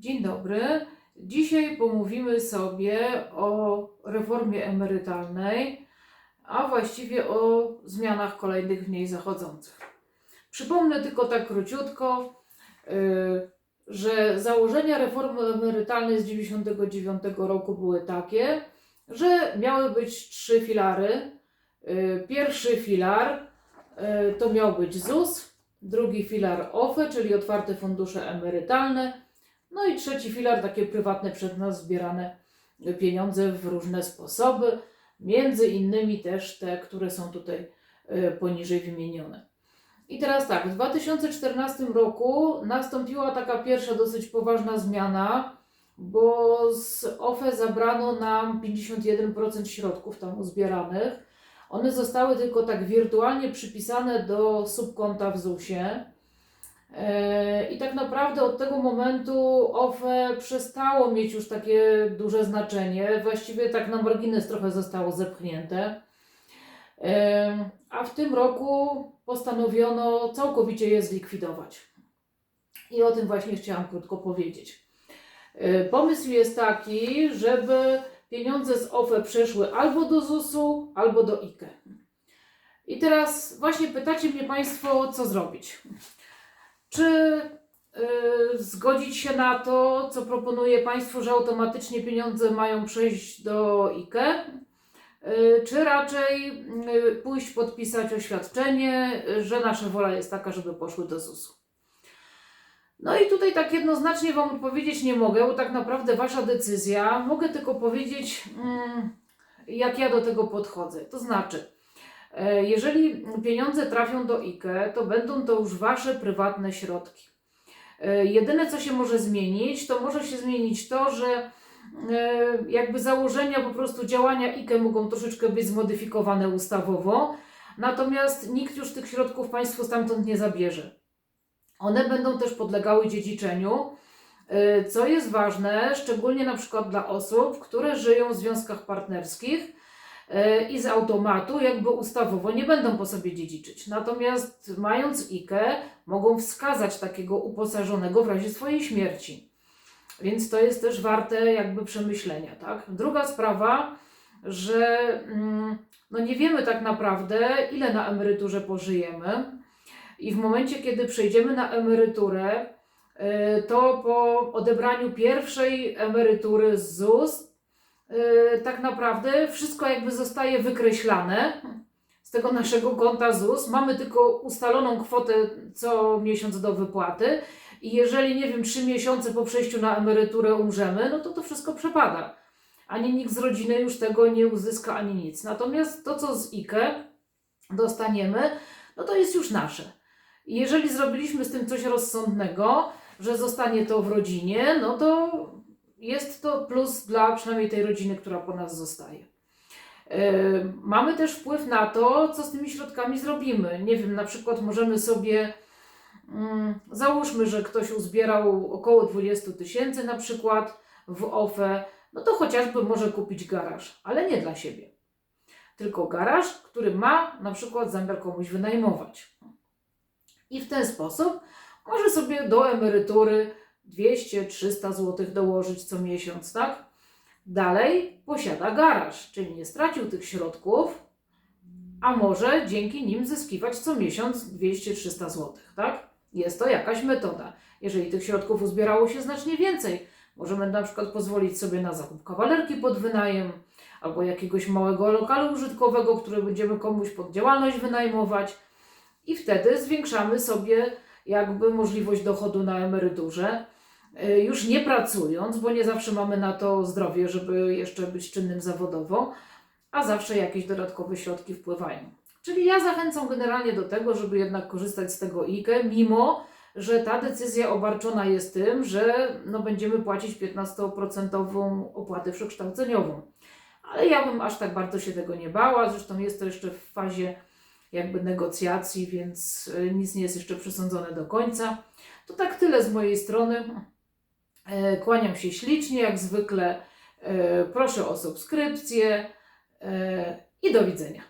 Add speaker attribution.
Speaker 1: Dzień dobry. Dzisiaj pomówimy sobie o reformie emerytalnej, a właściwie o zmianach kolejnych w niej zachodzących. Przypomnę tylko tak króciutko, y, że założenia reformy emerytalnej z 1999 roku były takie, że miały być trzy filary. Y, Pierwszy filar y, to miał być ZUS, drugi filar OFE, czyli otwarte fundusze emerytalne, no i trzeci filar, takie prywatne przez nas zbierane pieniądze w różne sposoby, między innymi też te, które są tutaj e, poniżej wymienione. I teraz tak, w 2014 roku nastąpiła taka pierwsza dosyć poważna zmiana, bo z OFE zabrano nam 51% środków tam uzbieranych. One zostały tylko tak wirtualnie przypisane do subkonta w ZUS-ie. E, I tak naprawdę od tego momentu OFE przestało mieć już takie duże znaczenie. Właściwie tak na margines trochę zostało zepchnięte. E, A w tym roku postanowiono całkowicie je zlikwidować. I o tym właśnie chciałam krótko powiedzieć. E, Pomysł jest taki, żeby pieniądze z OFE przeszły albo do ZUS-u, albo do IKE. I teraz właśnie pytacie mnie Państwo, co zrobić. Czy y, zgodzić się na to, co proponuje państwo, że automatycznie pieniądze mają przejść do IKE? Y, czy raczej y, pójść podpisać oświadczenie, że nasza wola jest taka, żeby poszły do ZUS-u? No i tutaj tak jednoznacznie Wam odpowiedzieć nie mogę, bo tak naprawdę Wasza decyzja. Mogę tylko powiedzieć, mm, jak ja do tego podchodzę. To znaczy, Jeżeli pieniądze trafią do IKE, to będą to już Wasze prywatne środki. E, Jedyne, co się może zmienić, to może się zmienić to, że e, jakby założenia po prostu działania IKE mogą troszeczkę być zmodyfikowane ustawowo, natomiast nikt już tych środków Państwu stamtąd nie zabierze. One będą też podlegały dziedziczeniu, e, co jest ważne, szczególnie na przykład dla osób, które żyją w związkach partnerskich, E, i z automatu jakby ustawowo nie będą po sobie dziedziczyć. Natomiast mając IKE mogą wskazać takiego uposażonego w razie swojej śmierci. Więc to jest też warte jakby przemyślenia, tak? Druga sprawa, że mm, no nie wiemy tak naprawdę ile na emeryturze pożyjemy i w momencie kiedy przejdziemy na emeryturę, e, to po odebraniu pierwszej emerytury z ZUS tak naprawdę wszystko jakby zostaje wykreślane z tego naszego konta ZUS. Mamy tylko ustaloną kwotę co miesiąc do wypłaty i jeżeli, nie wiem, trzy miesiące po przejściu na emeryturę umrzemy, no to to wszystko przepada. Ani nikt z rodziny już tego nie uzyska, ani nic. Natomiast to, co z IKE dostaniemy, no to jest już nasze. Jeżeli zrobiliśmy z tym coś rozsądnego, że zostanie to w rodzinie, no to jest to plus dla przynajmniej tej rodziny, która po nas zostaje. Yy, Mamy też wpływ na to, co z tymi środkami zrobimy. Nie wiem, na przykład możemy sobie, mm, załóżmy, że ktoś uzbierał około 20 tysięcy na przykład w OFE, no to chociażby może kupić garaż, ale nie dla siebie. Tylko garaż, który ma na przykład zamiar komuś wynajmować. I w ten sposób może sobie do emerytury 200-300 zł dołożyć co miesiąc, tak? Dalej posiada garaż, czyli nie stracił tych środków, a może dzięki nim zyskiwać co miesiąc 200-300 zł, tak? Jest to jakaś metoda. Jeżeli tych środków uzbierało się znacznie więcej, możemy na przykład pozwolić sobie na zakup kawalerki pod wynajem albo jakiegoś małego lokalu użytkowego, który będziemy komuś pod działalność wynajmować i wtedy zwiększamy sobie jakby możliwość dochodu na emeryturze, już nie pracując, bo nie zawsze mamy na to zdrowie, żeby jeszcze być czynnym zawodowo, a zawsze jakieś dodatkowe środki wpływają. Czyli ja zachęcam generalnie do tego, żeby jednak korzystać z tego IKE, mimo że ta decyzja obarczona jest tym, że no, będziemy płacić 15% opłatę przekształceniową. Ale ja bym aż tak bardzo się tego nie bała, zresztą jest to jeszcze w fazie jakby negocjacji, więc y, nic nie jest jeszcze przesądzone do końca. To tak tyle z mojej strony. E, Kłaniam się ślicznie, jak zwykle. E, Proszę o subskrypcję e, i do widzenia.